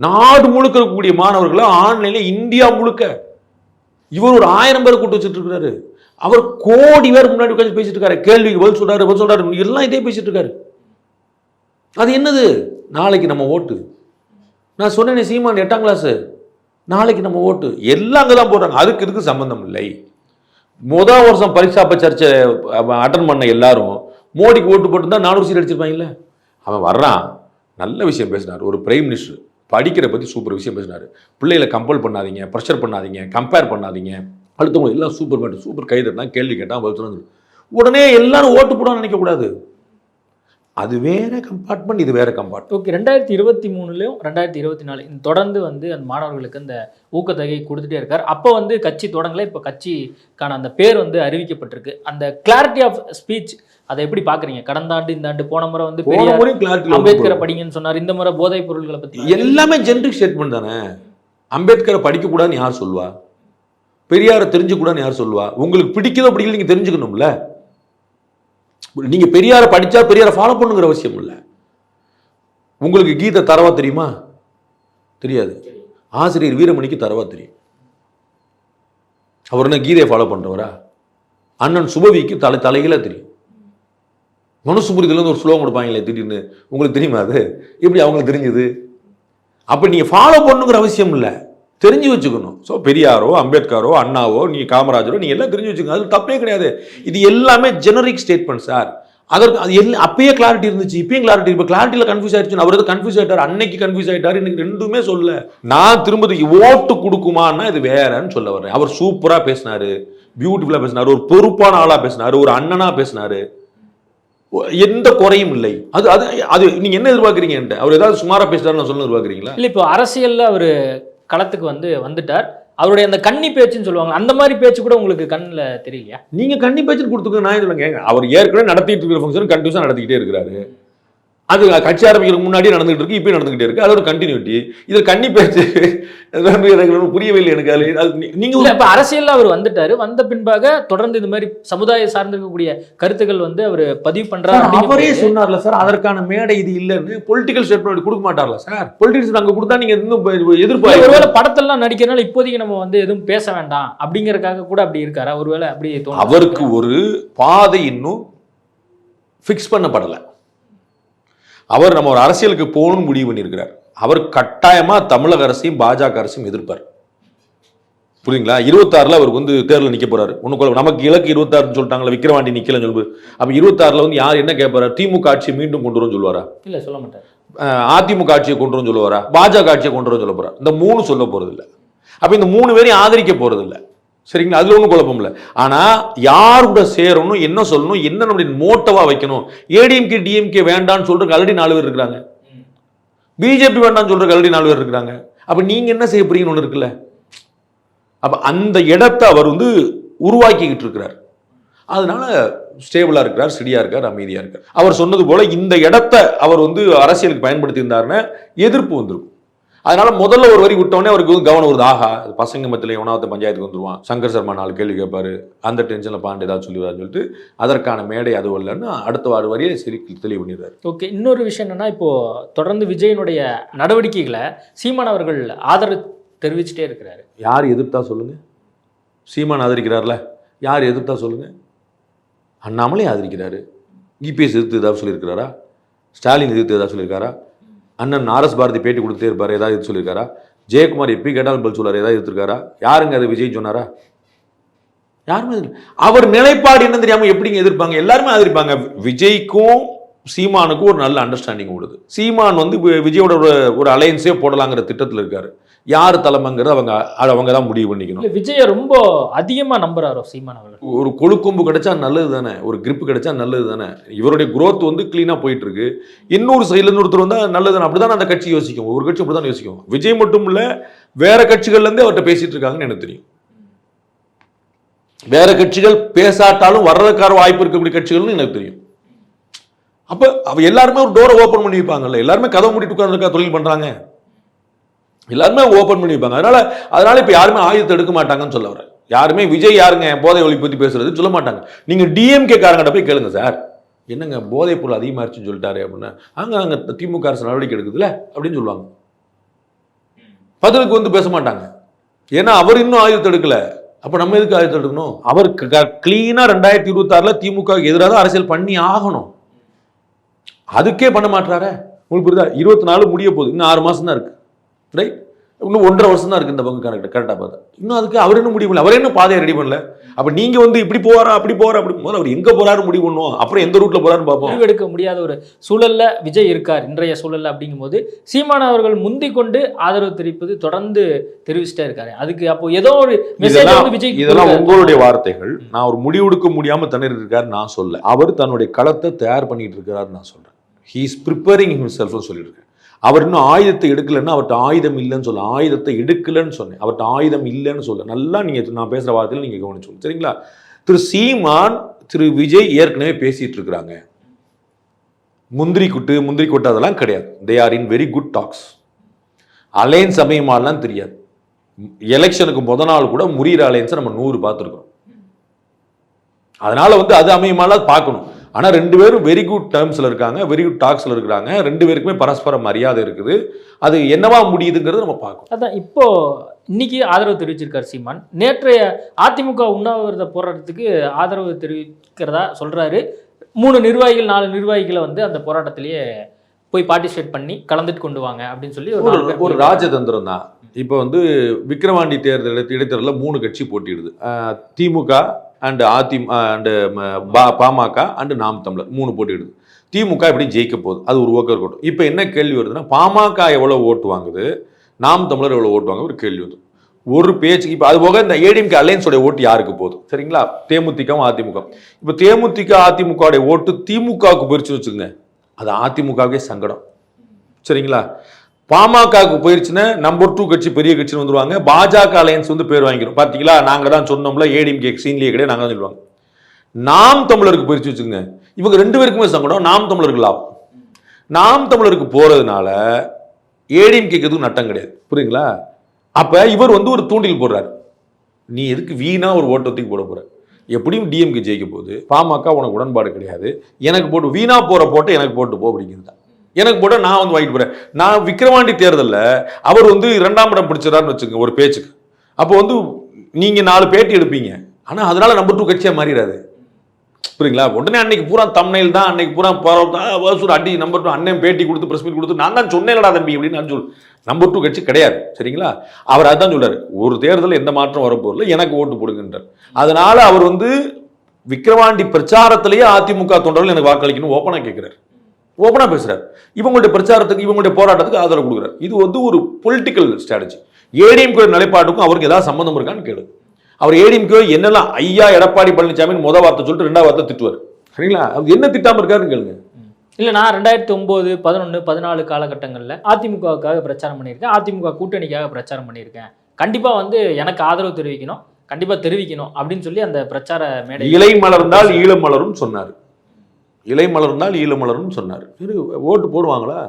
நாடு முழுக்க இருக்கக்கூடிய மாணவர்களை ஆன்லைன்ல இந்தியா முழுக்க. இவர் ஒரு ஆயிரம் பேர் கூட்டு வச்சுட்டு இருக்கிறாரு அவர் கோடி பேர் முன்னாடி உட்காந்து பேசிட்டு இருக்காரு கேள்விக்கு பதில் சொல்றாரு பதில் சொல்றாரு. எல்லாம் இதே பேசிட்டு இருக்காரு அது என்னது? நாளைக்கு நம்ம ஓட்டு. நான் சொன்னேனே சீமான் எட்டாம் கிளாஸ் நாளைக்கு நம்ம ஓட்டு. எல்லாம் அங்கே தான் போடுறாங்க. அதுக்கு இதுக்கு சம்பந்தம் இல்லை. முதல் வருஷம் பரீட்சா ப சர்ச்சை அட்டன் பண்ண எல்லாரும் மோடிக்கு ஓட்டு போட்டுருந்தா நானூறு சீட் அடிச்சிருப்பாங்கல்ல? அவன் வர்றான். நல்ல விஷயம் பேசினார். ஒரு பிரைம் மினிஸ்டர் படிக்கிற பற்றி சூப்பர் விஷயம் பேசினார். பிள்ளைகளை கம்பல் பண்ணாதீங்க ப்ரெஷர் பண்ணாதீங்க கம்பேர் பண்ணாதீங்க. அடுத்தவங்க எல்லாம் சூப்பர் மேட்டு சூப்பர் கை கேள்வி கேட்டான் பதில் சொன்னாங்க உடனே எல்லாரும் ஓட்டு போடணும்னு நினைக்கக்கூடாது. அது வேற கம்பார்ட்மெண்ட் இது வேற கம்பார்ட்மெண்ட் ஓகே ரெண்டாயிரத்தி இருபத்தி மூணுலையும் ரெண்டாயிரத்தி இருபத்தி நாலு தொடர்ந்து வந்து அந்த மாணவர்களுக்கு இந்த ஊக்கத்தொகை கொடுத்துட்டே இருக்கார். அப்போ வந்து கட்சி தொடங்கல இப்போ கட்சிக்கான அந்த பேர் வந்து அறிவிக்கப்பட்டிருக்கு. அந்த கிளாரிட்டி ஆஃப் ஸ்பீச் அதை எப்படி பாக்குறீங்க? கடந்த ஆண்டு இந்த ஆண்டு போன முறை வந்து போன பெரியார் முறையும் clarity அம்பேத்கரை படிங்கன்னு சொன்னார். இந்த முறை போதைப் பொருட்களை பத்தி எல்லாமே ஜென்ரிக் ஸ்டேட்மெண்ட் தானே? அம்பேத்கரை படிக்கக்கூடாதுன்னு யார் சொல்லுவா? பெரியாரை தெரிஞ்சுக்கூடாதுன்னு யார் சொல்லுவா? உங்களுக்கு பிடிக்குதோ பிடிக்கல நீங்க தெரிஞ்சுக்கணும்ல. நீங்கள் பெரியாரை படித்தா பெரியாரை ஃபாலோ பண்ணுங்கிற அவசியம் இல்லை. உங்களுக்கு கீதை தரவா தெரியுமா? தெரியாது. ஆசிரியர் வீரமணிக்கு தரவா தெரியும். அவர் என்ன கீதையை ஃபாலோ பண்ணுறவரா அண்ணன் சுபவிக்கு தலை தலைகளாக தெரியும். மனுசுபுரிதுலேருந்து ஒரு ஸ்லோகம் கொடுப்பாங்களே திடீர்னு. உங்களுக்கு தெரியுமா அது? எப்படி அவங்களுக்கு தெரிஞ்சது? அப்போ நீங்கள் ஃபாலோ பண்ணுங்கிற அவசியம் இல்லை. தெரிஞ்சு வச்சுக்கணும். ஸோ பெரியாரோ அம்பேத்கரோ அண்ணாவோ நீங்கள் காமராஜரோ நீங்கள் எல்லாம் தெரிஞ்சு வச்சுக்கணும். அது தப்பே கிடையாது. இது எல்லாமே ஜெனரிக் ஸ்டேட்மெண்ட் சார் அதற்கு அது எல்லாம் அப்பயே கிளாரிட்டி இருந்துச்சு. இப்பயும் கிளாரிட்டி இப்போ கிளாரிட்டியில் கன்ஃபியூஸ் ஆயிடுச்சு அவர் கன்ஃபியூஸ் ஆயிட்டார் அன்னைக்கு கன்ஃபியூஸ் ஆயிட்டார் எனக்கு ரெண்டுமே சொல்ல நான் திரும்ப ஓட்டு கொடுக்குமான்னா இது வேறன்னு சொல்ல வர்றேன். அவர் சூப்பராக பேசினாரு. பியூட்டிஃபுல்லாக பேசினாரு. ஒரு பொறுப்பான ஆளாக பேசினாரு. ஒரு அண்ணனாக பேசினார். எந்த குறையும் இல்லை. அது அது அது நீங்க என்ன எதிர்பார்க்குறீங்க அவர் ஏதாவது சுமாரா பேசுறாரு நான் சொல்ல எதிர்பார்க்குறீங்களா? இல்ல இப்போ அரசியல்ல அவர் களத்துக்கு வந்து வந்துட்டார். அவருடைய அந்த கன்னி பேச்சுன்னு சொல்லுவாங்க அந்த மாதிரி பேச்சு கூட உங்களுக்கு கண்ணில் தெரியலையா? நீங்கள் கன்னி பேச்சு கொடுத்துக்க நான் சொல்லுங்க அவர் ஏற்கனவே நடத்திட்டு இருக்கிற ஃபங்க்ஷன் கண்டிப்பாக நடத்திக்கிட்டே இருக்கிறாரு. அது கட்சி ஆரம்பிக்கிறதுக்கு முன்னாடி நடந்துகிட்டு இருக்கு இப்பயும் நடந்துகிட்டே இருக்கு. அது ஒரு கண்டினியூட்டி இது கன்னி பேச்சு எனக்கு புரியவே இல்லை எனக்கு. அது நீங்க இப்ப அரசியல்ல அவர் வந்துட்டாரு. வந்த பின்பாக தொடர்ந்து இந்த மாதிரி சமுதாய சார்ந்திருக்கக்கூடிய கருத்துக்கள் வந்து அவர் பதிவு பண்றாரு அவரே சொன்னார்ல சார் அதற்கான மேடை இது இல்லைன்னு. பொலிட்டிக்கல் ஸ்டேட்மெண்ட் கொடுக்க மாட்டார்ல சார். பொலிட்டிக்ஸ் அங்க கொடுத்தா நீங்க இன்னும் எதிர்ப்பு ஒருவேளை படத்தெல்லாம் நடிக்கிறனால இப்போதைக்கு நம்ம வந்து எதுவும் பேச வேண்டாம் அப்படிங்கறதுக்காக கூட அப்படி இருக்காரா? ஒருவேளை அப்படி? அவருக்கு ஒரு பாதை இன்னும் ஃபிக்ஸ் பண்ணப்படலை. அவர் நம்ம ஒரு அரசியலுக்கு போகணும்னு முடிவு பண்ணியிருக்கிறார். அவர் கட்டாயமா தமிழக அரசையும் பாஜக அரசையும் எதிர்ப்பார். புரியுங்களா? இருபத்தாறுல அவருக்கு வந்து தேர்தல் நிக்க போறாரு. ஒன்றுக்குள்ள நமக்கு இலக்கு இருபத்தாறுன்னு சொல்லிட்டாங்களா விக்கிரவாண்டி நிக்கலன்னு சொல்லுது அப்ப இருபத்தாறுல வந்து யார் என்ன கேட்பாரு திமுக ஆட்சியை மீண்டும் கொண்டு வரும்னு சொல்லுவாரா? இல்ல சொல்ல மாட்டாரு. அதிமுக ஆட்சியை கொண்டு வரும்னு சொல்லுவாரா? பாஜக ஆட்சியை கொண்டு வரும்னு சொல்ல போறார். இந்த மூணு சொல்ல போறது இல்ல அப்ப இந்த மூணு பேரையும் ஆதரிக்க போறது இல்ல சரிங்களா? அதில் ஒன்றும் குழப்பம் இல்லை. ஆனால் யார் கூட சேரணும் என்ன சொல்லணும் என்ன நம்முடைய மோட்டவாக வைக்கணும்? ஏடிஎம்கே டிஎம்கே வேண்டாம்னு சொல்கிற ஆல்ரெடி நாலு பேர் இருக்கிறாங்க. பிஜேபி வேண்டாம்னு சொல்கிற ஆல்ரெடி நாலு பேர் இருக்கிறாங்க. அப்போ நீங்கள் என்ன செய்ய போறீங்கன்னு ஒன்று இருக்குல்ல? அப்போ அந்த இடத்தை அவர் வந்து உருவாக்கிக்கிட்டு இருக்கிறார். அதனால ஸ்டேபிளாக இருக்கிறார் ஸ்டடியாக இருக்கார் அமைதியாக இருக்கார். அவர் சொன்னது போல் இந்த இடத்த அவர் வந்து அரசியலுக்கு பயன்படுத்தியிருந்தாருன்னு எதிர்ப்பு வந்திருக்கும். அதனால முதல்ல ஒரு வரி விட்டோடனே அவருக்கு கவனம் வருது. ஆஹா பசங்க மத்தியில் எவனாவது பஞ்சாயத்துக்கு வந்துருவான். சங்கர் சர்மா நாலு கேள்வி கேட்பாரு அந்த டென்ஷனில் பாண்டு ஏதாவது சொல்லிடுவாருன்னு சொல்லிட்டு அதற்கான மேடை அது இல்லைன்னு அடுத்த வார வரியை சரி தெளிவு பண்ணிடுறாரு ஓகே இன்னொரு விஷயம் என்னன்னா இப்போ தொடர்ந்து விஜயனுடைய நடவடிக்கைகளை சீமான் அவர்கள் ஆதரவு தெரிவிச்சுட்டே இருக்கிறாரு. யார் எதிர்த்தா சொல்லுங்க? சீமான் ஆதரிக்கிறார்ல. யார் எதிர்த்தா சொல்லுங்க? அண்ணாமலை ஆதரிக்கிறாரு. இபிஎஸ் எதிர்த்து ஏதாவது சொல்லியிருக்கிறாரா? ஸ்டாலின் எதிர்த்து ஏதாவது சொல்லியிருக்காரா? அண்ணன் ஆர்எஸ் பாரதி பேட்டி கொடுத்தே இருப்பார். ஏதாவது சொல்லியிருக்காரா? ஜெயக்குமார் எப்பி கேட்டாலும் பதில் சொல்லார் ஏதாவது எடுத்திருக்காரா? யாருங்க அது விஜய் சொன்னாரா? யாருமே அவர் நிலைப்பாடு என்ன தெரியாமல் எப்படிங்க எதிர்ப்பாங்க? எல்லாருமே ஆதரிப்பாங்க. விஜய்க்கும் சீமானுக்கும் ஒரு நல்ல அண்டர்ஸ்டாண்டிங் ஓடுது சீமான் வந்து வி- விஜயோட ஒரு ஒரு அலையன்ஸே போடலாங்கிற திட்டத்தில் இருக்காரு. யார் தலைமைங்கிறது அவங்க அவங்க தான் முடிவு பண்ணிக்கணும். விஜய ரொம்ப அதிகமா நம்புறாரோ சீமான் அவர்கள்? ஒரு கொழுக்கொம்பு கிடைச்சா நல்லது தானே? ஒரு grip கிடைச்சா நல்லது தானே? இவருடைய growth வந்து க்ளீனாக போயிட்டு இருக்கு இன்னொரு சைடுல இருந்து ஒருத்தர் வந்தா நல்லது தானே? அப்படிதான் அந்த கட்சி யோசிக்கும். ஒரு கட்சி அப்படிதான் யோசிக்கும். விஜய் மட்டும் இல்ல வேற கட்சிகள்ல இருந்தே அவர்கிட்ட பேசிட்டு இருக்காங்கன்னு எனக்கு தெரியும். வேற கட்சிகள் பேசாட்டாலும் வர்றதுக்கான வாய்ப்பு இருக்கக்கூடிய கட்சிகள்னு எனக்கு தெரியும். அப்ப அவ எல்லாருமே ஒரு டோரை ஓபன் பண்ணி வைப்பாங்கல்ல எல்லாருமே கதவை மூடிட்டு உட்கார்ந்துருக்கா தொழில் பண்றாங்க? எல்லாருமே ஓப்பன் பண்ணி வைப்பாங்க அதனால அதனால இப்ப யாருமே ஆயுதத்தை எடுக்க மாட்டாங்கன்னு சொல்ல வரேன் யாருமே விஜய் யாருங்க? போதை ஒளி பத்தி பேசுறது சொல்ல மாட்டாங்க. நீங்க டிஎம்கே காரங்கிட்ட போய் கேளுங்க சார். என்னங்க போதைப் பொருள் அதிகமாகிடுச்சுன்னு சொல்லிட்டாரு அப்படின்னா அங்க அங்க திமுக அரசு நடவடிக்கை எடுக்குதுல்ல அப்படின்னு சொல்லுவாங்க. பதிலுக்கு வந்து பேச மாட்டாங்க. ஏன்னா அவர் இன்னும் ஆயுதத்தை எடுக்கல. அப்ப நம்ம எதுக்கு ஆயுதத்தை எடுக்கணும்? அவர் கிளீனா ரெண்டாயிரத்தி இருபத்தாறில் திமுக எதிராக அரசியல் பண்ணி ஆகணும். அதுக்கே பண்ண மாட்டாரே உங்களுக்கு புரியுதா? இருபத்தி நாலு முடிய போகுது. இன்னும் ஆறு மாசம் தான் இருக்கு. ரைட் இன்னும் ஒன்றரை வருஷம் தான் இருக்கு இந்த பங்கு கரெக்ட் கரெக்டாக பார்த்தா. இன்னும் அதுக்கு அவர் என்ன முடிவு பண்ணல. அவர் என்ன பாதையை ரெடி பண்ணல. அப்ப நீங்க வந்து இப்படி போறா அப்படி போறா அப்படி முதல்ல அவர் எங்க போறாரு முடிவு பண்ணுவோம். அப்புறம் எந்த ரூட்ல போறாருன்னு பார்ப்போம். முடிவெடுக்க முடியாத ஒரு சூழல்ல விஜய் இருக்கார் இன்றைய சூழல்ல அப்படிங்கும்போது. சீமான் அவர்கள் முந்திக் கொண்டு ஆதரவு தெரிவிப்பது தொடர்ந்து தெரிவிச்சுட்டே இருக்காரு. அதுக்கு அப்போ ஏதோ ஒரு மெசேஜ் வந்து விஜய் இதெல்லாம் உங்களுடைய வார்த்தைகள். நான் ஒரு முடிவெடுக்க முடியாம திணறி இருக்காரு நான் சொல்ல அவர் தன்னுடைய களத்தை தயார் பண்ணிட்டு இருக்காரு நான் சொல்றேன். ஹீ இஸ் ப்ரிப்பேரிங் ஹிம்செல்ஃப் சொல்லியிருக்கேன் அவர் இன்னும் ஆயுதத்தை எடுக்கலைன்னா அவர்கிட்ட ஆயுதம் இல்லைன்னு சொல்ல. ஆயுதத்தை எடுக்கலைன்னு சொன்னேன். அவர்கிட்ட ஆயுதம் இல்லைன்னு சொல்ல. நல்லா நீங்கள் நான் பேசுகிற வார்த்தையில் நீங்கள் கவனிச்சு சரிங்களா? திரு சீமான் திரு விஜய் ஏற்கனவே பேசிகிட்டு இருக்கிறாங்க. முந்திரி குட்டு முந்திரி கொட்டு அதெல்லாம் கிடையாது. They are in very good talks alliance அமையுமாலாம் தெரியாது. எலெக்ஷனுக்கு முத நாள் கூட முறியிற அலையன்ஸை நம்ம நூறு பார்த்துருக்கோம் அதனால வந்து அது அமையுமாலாம் பார்க்கணும். ஆனால் ரெண்டு பேரும் வெரி குட் டேர்ம்ஸில் இருக்காங்க வெரி குட் டாக்ஸில் இருக்கிறாங்க. ரெண்டு பேருக்குமே பரஸ்பர மரியாதை இருக்குது. அது என்னவா முடியுதுங்கிறது நம்ம பார்க்கணும். அதான் இப்போ இன்னைக்கு ஆதரவு தெரிவிச்சிருக்கார் சீமான். நேற்றைய அதிமுக உண்ணாவிரத போராட்டத்துக்கு ஆதரவு தெரிவிக்கிறதா சொல்றாரு. மூணு நிர்வாகிகள் நாலு நிர்வாகிகளை வந்து அந்த போராட்டத்திலேயே போய் பார்ட்டிசிபேட் பண்ணி கலந்துட்டு கொண்டு வாங்க அப்படின்னு சொல்லி ஒரு ஒரு ராஜதந்திரம் தான். இப்போ வந்து விக்கிரவாண்டி தேர்தல் இடைத்தேர்தலில் மூணு கட்சி போட்டியிடுது. அஹ் திமுக அண்டு அதி அண்டு பாமக அண்டு நாம் தமிழர். மூணு போட்டிடுது திமுக எப்படி ஜெயிக்க போகுது. அது ஒரு ஓக்கர் இருக்கட்டும் இப்போ என்ன கேள்வி வருதுன்னா பாமக எவ்வளோ ஓட்டு வாங்குது? நாம் தமிழர் எவ்வளோ ஓட்டு வாங்க ஒரு கேள்வி வந்து ஒரு பேச்சுக்கு இப்போ அது போக இந்த ஏடிஎம்கே அலையன்ஸோடைய ஓட்டு யாருக்கு போதும் சரிங்களா? தேமுதிகவும் அதிமுக இப்போ தேமுதிக அதிமுகவுடைய ஓட்டு திமுகவுக்கு பிரிச்சு வச்சுக்கோங்க. அது அதிமுகவுக்கே சங்கடம். சரிங்களா? பாமகவுக்கு போயிருச்சுன்னா நம்பர் டூ கட்சி பெரிய கட்சின்னு வந்துருவாங்க. பாஜக அலையன்ஸ் வந்து பேர் வாங்கிடும் பார்த்தீங்களா நாங்கள் தான் சொன்னோம்ல ஏடிஎம்கே சீன்லேயே கிடையாது நாங்கள் தான் சொல்லுவாங்க. நாம் தமிழருக்கு போயிருச்சு வச்சுங்க இவங்க ரெண்டு பேருக்குமே சங்கடம் நாம் தமிழருக்கு லாபம். நாம் தமிழருக்கு போகிறதுனால ஏடிஎம்கேக்கு எதுவும் நட்டம் கிடையாது. புரியுங்களா அப்போ இவர் வந்து ஒரு தூண்டில் போடுறாரு. நீ எதுக்கு வீணாக ஒரு ஓட்டத்துக்கு போட போகிற எப்படியும் டிஎம்கே ஜெயிக்க போகுது. பாமக உனக்கு உடன்பாடு கிடையாது. எனக்கு போட்டு வீணாக போகிற போட்டு எனக்கு போட்டு போ அப்படிங்கிறது தான். எனக்கு போட நான் வந்து வாங்கிட்டு போறேன். நான் விக்ரவாண்டி தேர்தலில் அவர் வந்து இரண்டாம் இடம் பிடிச்சிடாருன்னு வச்சுக்கோங்க ஒரு பேச்சுக்கு. அப்போ வந்து நீங்க நாலு பேட்டி எடுப்பீங்க. ஆனால் அதனால நம்பர் டூ கட்சியாக மாறிடாது புரியுங்களா? உடனே அன்னைக்கு பூரா தமிழில் தான் அன்னைக்கு பூரா வசூல் அடி நம்பர் டூ அண்ணன் பேட்டி கொடுத்து பிரஸ் மீட் கொடுத்து நான் தான் சொன்னேன்டா தம்பி அப்படின்னு நான் சொல்லு நம்பர் டூ கட்சி கிடையாது. சரிங்களா? அவர் அதான் சொல்றாரு ஒரு தேர்தலில் எந்த மாற்றம் வரப்போரில் எனக்கு ஓட்டு போடுங்கன்றார். அதனால அவர் வந்து விக்கிரவாண்டி பிரச்சாரத்திலேயே அதிமுக தொண்டர்கள் எனக்கு வாக்களிக்கணும் ஓப்பனாக கேட்குறாரு ஓப்பனாக பேசுறாரு. இவங்களுடைய பிரச்சாரத்துக்கு இவங்களுடைய போராட்டத்துக்கு ஆதரவு கொடுக்குறாரு. இது வந்து ஒரு பொலிட்டிக்கல் ஸ்ட்ராட்டஜி ஏடிஎம்கே நிலைப்பாட்டுக்கும் அவருக்கு ஏதாவது சம்மந்தம் இருக்கான்னு கேளு. அவர் ஏடிஎம்கே என்னெல்லாம் ஐயா எடப்பாடி பழனிசாமின்னு முத வார்த்தை சொல்லிட்டு ரெண்டாவது வார்த்தை திட்டுவார். சரிங்களா? அவர் என்ன திட்டாம இருக்காருன்னு கேளுங்க. இல்ல நான் ரெண்டாயிரத்தி ஒன்பது பதினொன்று பதினாலு காலகட்டங்களில் அதிமுகவுக்காக பிரச்சாரம் பண்ணியிருக்கேன். அதிமுக கூட்டணிக்காக பிரச்சாரம் பண்ணியிருக்கேன். கண்டிப்பா வந்து எனக்கு ஆதரவு தெரிவிக்கணும். கண்டிப்பா தெரிவிக்கணும் அப்படின்னு சொல்லி அந்த பிரச்சார மேடை இலை மலர்ந்தால் ஈழம் மலரும் சொன்னார். இலை மலர்ந்தால் ஈழ மலர்னு சொன்னார். சரி ஓட்டு போடுவாங்களா?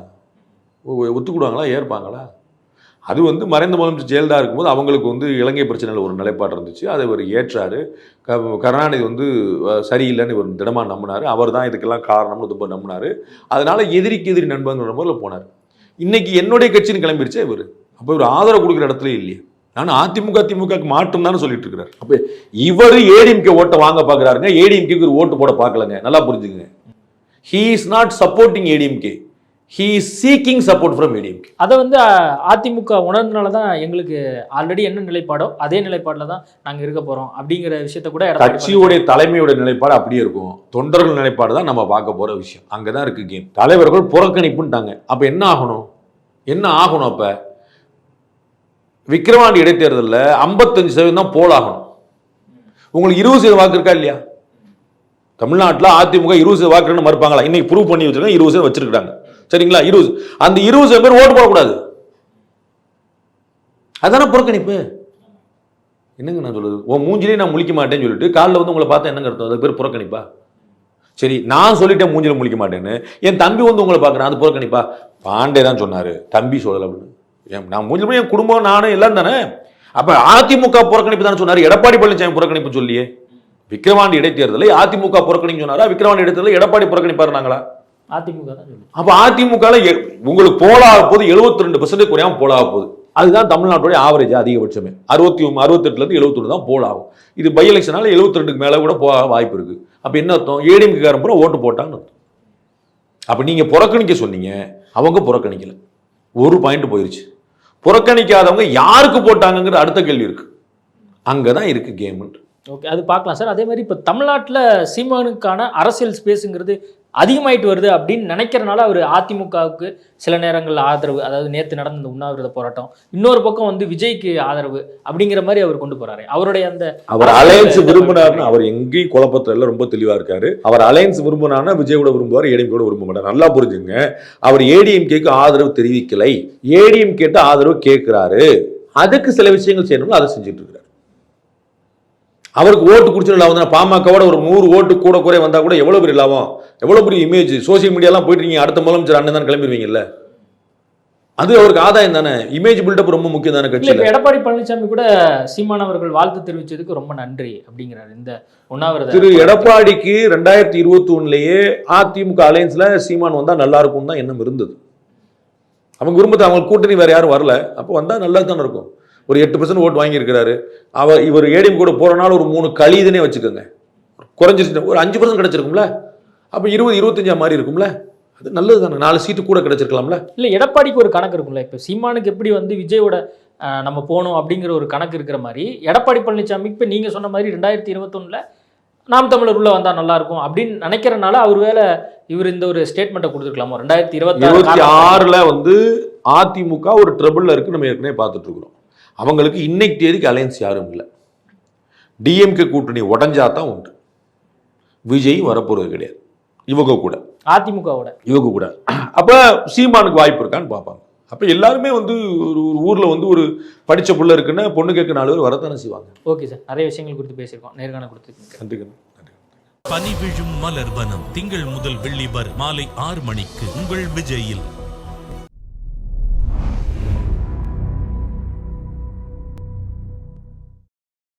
ஒத்துக்கிடுவாங்களா ஏற்பாங்களா? அது வந்து மறைந்த முதலமைச்சர் ஜெயலலிதா இருக்கும்போது அவங்களுக்கு வந்து இலங்கை பிரச்சனையில் ஒரு நிலைப்பாடு இருந்துச்சு. அதை இவர் ஏற்றாரு. க கருணாநிதி வந்து சரியில்லைன்னு இவர் திடமாக நம்பினார். அவர் தான் இதுக்கெல்லாம் காரணம்னு ரொம்ப நம்பினார். அதனால் எதிரிக்கு எதிரி நண்பங்கிற முறையில் போனார். இன்றைக்கி என்னுடைய கட்சின்னு கிளம்பிருச்சே இவர்? அப்போ இவர் ஆதரவு கொடுக்குற இடத்துல இல்லையே. நான் அதிமுக திமுகக்கு மாற்றம் தானே சொல்லிட்டு இருக்கிறார். அப்போ இவர் ஏடிஎம்கே ஓட்டை வாங்க பார்க்குறாருங்க. ஏடிஎம்கேக்கு ஒரு ஓட்டு போட பார்க்கலங்க. நல்லா புரிஞ்சுங்க he is not supporting ADMK he is seeking support from ADMK அதை வந்து அதிமுக உணர்ந்தனால தான் எங்களுக்கு ஆல்ரெடி என்ன நிலைப்பாடோ அதே நிலைப்பாடில் தான் நாங்கள் இருக்க போகிறோம் அப்படிங்கிற விஷயத்த கூட கட்சியுடைய தலைமையோட நிலைப்பாடு அப்படியே இருக்கும். தொண்டர்கள் நிலைப்பாடு தான் நம்ம பார்க்க போற விஷயம். அங்கே தான் இருக்கு கேம் தலைவர்கள் புறக்கணிப்புன்ட்டாங்க. அப்ப என்ன ஆகணும்? என்ன ஆகணும் அப்ப? விக்கிரவாண்டி இடைத்தேர்தலில் ஐம்பத்தஞ்சு சதவீதம் தான் போல் ஆகணும் உங்களுக்கு இருபது சதவீதம் வாக்கு இருக்கா இல்லையா? தமிழ்நாட்டில் அதிமுக இருபது சதவீதம் வாக்குன்னு மறுப்பாங்களா? இன்னைக்கு ப்ரூவ் பண்ணி வச்சிருக்காங்க இருபது சதவீதம் வச்சிருக்காங்க சரிங்களா? இருபது. அந்த இருபது சதவீதம் பேர் ஓட்டு போடக்கூடாது. அதான புறக்கணிப்பு? என்னங்க நான் சொல்லுது உன் மூஞ்சிலே நான் முழிக்க மாட்டேன்னு சொல்லிட்டு காலைல வந்து உங்களை பார்த்தா என்னங்க அர்த்தம்? அது பேர் புறக்கணிப்பா? சரி நான் சொல்லிட்டேன் மூஞ்சில முழிக்க மாட்டேன்னு என் தம்பி வந்து உங்களை பார்க்குறேன் அது புறக்கணிப்பா? பாண்டே தான் சொன்னார் தம்பி சொல்லலை அப்படின்னு. ஏன் நான் மூஞ்சில என் குடும்பம் நானும் எல்லாம் தானே அப்போ அதிமுக புறக்கணிப்பு தானே சொன்னார் எடப்பாடி பழனிசாமி புறக்கணிப்பு சொல்லியே. விக்கிரவாண்டி இடைத்தேர்தலை அதிமுக புறக்கணிப்பு சொன்னாரா? விக்கிரவாண்டி இடைத்தேர்தலை எடப்பாடி புறக்கணிப்பாருனாங்களா அதிமுக தான் சொல்லு அப்ப அதிமுக உங்களுக்கு போலாக போது 72% ரெண்டு பர்சன்ட் குறையாம போலாக போகுது அதுதான் தமிழ்நாட்டுடைய ஆவரேஜ் அதிகபட்சமே. அறுபத்தி அறுபத்தெட்டுலேருந்து எழுபத்தொன்று தான் போல் ஆகும் இது பை எலெக்ஷனால எழுபத்தி ரெண்டுக்கு மேலே கூட போக வாய்ப்பு இருக்கு. அப்போ என்ன அர்த்தம்? ஏடிஎம்கே காரன் பூரா ஓட்டு போட்டான்னு அர்த்தம். அப்போ நீங்கள் புறக்கணிக்க சொன்னீங்க. அவங்க புறக்கணிக்கல. ஒரு பாயிண்ட் போயிருச்சு. புறக்கணிக்காதவங்க யாருக்கு போட்டாங்கங்கிற அடுத்த கேள்வி இருக்கு. அங்கே தான் இருக்கு கேம்ன்ட்டு ஓகே அது பார்க்கலாம் சார். அதே மாதிரி இப்போ தமிழ்நாட்டில் சீமானுக்கான அரசியல் ஸ்பேஸுங்கிறது அதிகமாயிட்டு வருது அப்படின்னு நினைக்கிறனால அவர் அதிமுகவுக்கு சில நேரங்களில் ஆதரவு அதாவது நேற்று நடந்த இந்த உண்ணாவிரத போராட்டம் இன்னொரு பக்கம் வந்து விஜய்க்கு ஆதரவு அப்படிங்கிற மாதிரி அவர் கொண்டு போறாரு. அவருடைய அந்த அவர் அலையன்ஸ் விரும்பினார்னு அவர் எங்கேயும் குழப்பத்துல எல்லாம் ரொம்ப தெளிவா இருக்காரு. அவர் அலையன்ஸ் விரும்பினார்னா விஜய் கூட விரும்புவார் ஏடிஎம் கூட விரும்ப மாட்டார். நல்லா புரிஞ்சுங்க. அவர் ஏடிஎம்கேக்கு ஆதரவு தெரிவிக்கலை. ஏடிஎம் கேட்டு ஆதரவு கேட்கிறாரு. அதுக்கு சில விஷயங்கள் செய்யணும்னு அதை செஞ்சுட்டு இருக்காரு. அவருக்கு ஓட்டு குடிச்சு லாபம் பாமகவோட ஒரு நூறு ஓட்டு கூட குறை வந்தா கூட எவ்வளவு பெரிய லாபம்? எவ்வளவு பெரிய இமேஜ் சோசியல் மீடியாலாம் போயிட்டு நீங்க அடுத்த முதலமைச்சர் அண்ணன் தான் கிளம்பிடுவீங்கல்ல அது அவருக்கு ஆதாயம் தானே? இமேஜ் பில்டப் ரொம்ப முக்கியம் தானே இப்ப எடப்பாடி பழனிசாமி கூட சீமான் அவர்கள் வாழ்த்து தெரிவிச்சதுக்கு ரொம்ப நன்றி அப்படிங்கிறாரு இந்த உண்ணாவிரத திரு எடப்பாடிக்கு ரெண்டாயிரத்தி இருபத்தி ஒண்ணுலயே அதிமுக அலையன்ஸ்ல சீமான் வந்தா நல்லா இருக்கும்னு தான் எண்ணம் இருந்தது. அவங்க விரும்பத்தை அவங்க கூட்டணி வேற யாரும் வரல. அப்போ வந்தா நல்லா தானே இருக்கும். ஒரு எட்டு பர்சன்ட் ஓட்டு வாங்கியிருக்கிறாரு. அவர் இவர் ஏடிஎம் கூட போறனால ஒரு மூணு கழிதுனே வச்சுக்கோங்க. குறைஞ்சிருச்சு ஒரு அஞ்சு பர்சன்ட் கிடைச்சிருக்கும்ல. அப்போ இருபது இருபத்தஞ்சா மாதிரி இருக்கும்ல. அது நல்லது தானே. நாலு சீட்டு கூட கிடைச்சிருக்கலாம்ல. இல்ல எடப்பாடிக்கு ஒரு கணக்கு இருக்கும்ல. இப்ப சீமானுக்கு எப்படி வந்து விஜயோட நம்ம போகணும் அப்படிங்கிற ஒரு கணக்கு இருக்கிற மாதிரி எடப்பாடி பழனிசாமிக்கு இப்ப நீங்க சொன்ன மாதிரி ரெண்டாயிரத்தி இருபத்தொன்னுல நாம் தமிழர் உள்ள வந்தா நல்லா இருக்கும் அப்படின்னு நினைக்கிறனால அவர் வேலை இவர் இந்த ஒரு ஸ்டேட்மெண்ட்டை கொடுத்துருக்கலாமோ? ரெண்டாயிரத்தி இருபத்தி இருபத்தி ஆறுல வந்து அதிமுக ஒரு ட்ரபிள்ல இருக்கு நம்ம ஏற்கனவே பார்த்துட்டு இருக்கிறோம். அவங்களுக்கு இன்னைக்கு தேதிக்கு அலையன்ஸ் யாரும் இல்லை. டிஎம்கே கூட்டணி உடஞ்சா தான் உண்டு. விஜய் வரப்போறது கிடையாது. இவங்க கூட. அதிமுகவோட. இவங்க கூட. அப்ப சீமானுக்கு வாய்ப்பு இருக்கான்னு பார்ப்பாங்க. அப்ப எல்லாருமே வந்து ஒரு ஒரு ஊர்ல வந்து ஒரு படிச்ச புள்ள இருக்குன்னா பொண்ணு கேட்க நாலு பேர் வரத்தானே செய்வாங்க. Okay sir. நிறைய விஷயங்கள் குறித்து பேசியிருக்கோம். நேர்காணல் கொடுத்து நன்றி நன்றி பனி விழும் மலர் வனம் திங்கள் முதல் வெள்ளி வரை மாலை ஆறு மணிக்கு உங்கள் விஜயில்.